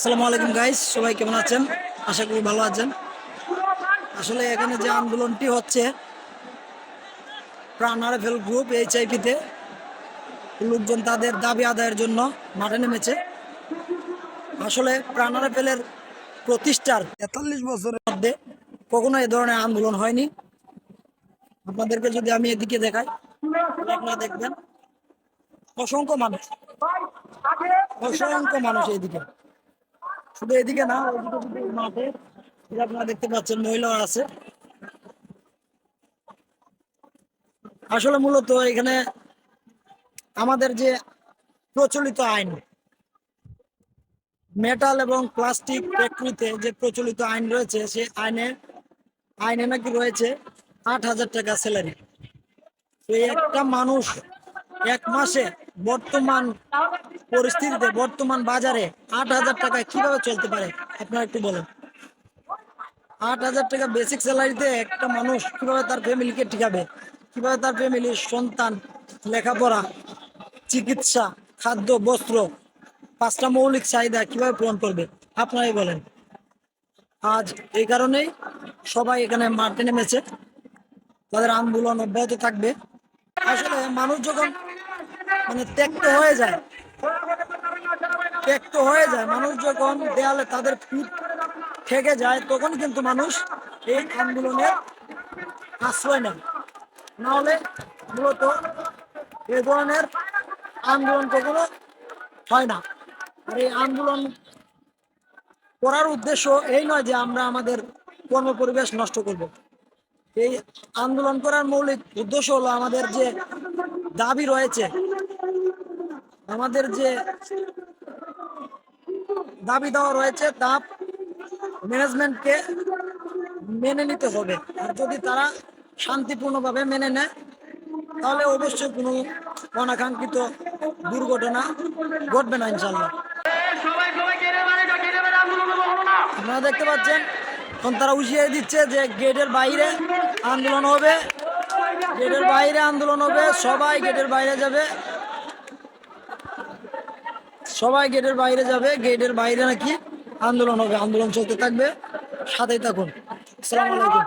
আসসালামু আলাইকুম গাইস সবাই কেমন আছেন? আশা করি ভালো আছেন। আসলে এখানে যে আন্দোলনটি হচ্ছে, প্রাণ আরএফএল গ্রুপ এইচআইপিতে লোকজন তাদের দাবি আদায়ের জন্য মাঠে নেমেছে। আসলে প্রাণ আরএফএলের প্রতিষ্ঠার তেতাল্লিশ বছরের মধ্যে কখনো এ ধরনের আন্দোলন হয়নি। আপনাদেরকে যদি আমি এদিকে দেখাই, আপনারা দেখবেন, অসংখ্য মানুষ অসংখ্য মানুষ এইদিকে শুধু এদিকে না মাঠে আপনারা দেখতে পাচ্ছেন মহিলাও আছে। আসলে মূলত এখানে আমাদের যে প্রচলিত আইন, মেটাল এবং প্লাস্টিক ফ্যাক্টরিতে যে প্রচলিত আইন রয়েছে সে আইনে আইনে নাকি রয়েছে আট হাজার টাকা স্যালারি একটা মানুষ এক মাসে বর্তমান পরিস্থিতিতে বর্তমান বাজারে আট হাজার টাকা কীভাবে চলতে পারে? আপনারা একটু বলেন। আট হাজার টাকা বেসিক স্যালারিতে একটা মানুষ কীভাবে তার ফ্যামিলিকে ঠিকাবে? কীভাবে তার ফ্যামিলির সন্তান, লেখাপড়া, চিকিৎসা, খাদ্য, বস্ত্র, পাঁচটা মৌলিক চাহিদা কীভাবে পূরণ করবে? আপনারাই বলেন। আজ এই কারণেই সবাই এখানে মাঠে নেমেছে। তাদের আন্দোলন অব্যাহত থাকবে। আসলে মানুষ যখন মানে ত্যক্ত হয়ে যায় ত্যক্ত হয়ে যায়। মানুষ যখন দেয়ালে তাদের পিঠ থেকে যায়, তখন কিন্তু মানুষ এই আন্দোলনের আশ্রয় নেয়। নাহলে মূলত এ ধরনের আন্দোলন কখনো হয় না। আর এই আন্দোলন করার উদ্দেশ্য এই নয় যে আমরা আমাদের কর্ম পরিবেশ নষ্ট করব। এই আন্দোলন করার মৌলিক উদ্দেশ্য হলো আমাদের যে দাবি রয়েছে আমাদের যে দাবি দেওয়া রয়েছে তা ম্যানেজমেন্টকে মেনে নিতে হবে। আর যদি তারা শান্তিপূর্ণভাবে মেনে নেয়, তাহলে অবশ্যই কোনো অনাকাঙ্ক্ষিত দুর্ঘটনা ঘটবে না ইনশাল্লাহ আপনারা দেখতে পাচ্ছেন, এখন তারা উঠিয়ে দিচ্ছে যে গেটের বাইরে আন্দোলন হবে। গেটের বাইরে আন্দোলন হবে, সবাই গেটের বাইরে যাবে। সবাই গেটের বাইরে যাবে গেটের বাইরে নাকি আন্দোলন হবে, আন্দোলন চলতে থাকবে। সাথেই থাকুন। আসসালামু আলাইকুম।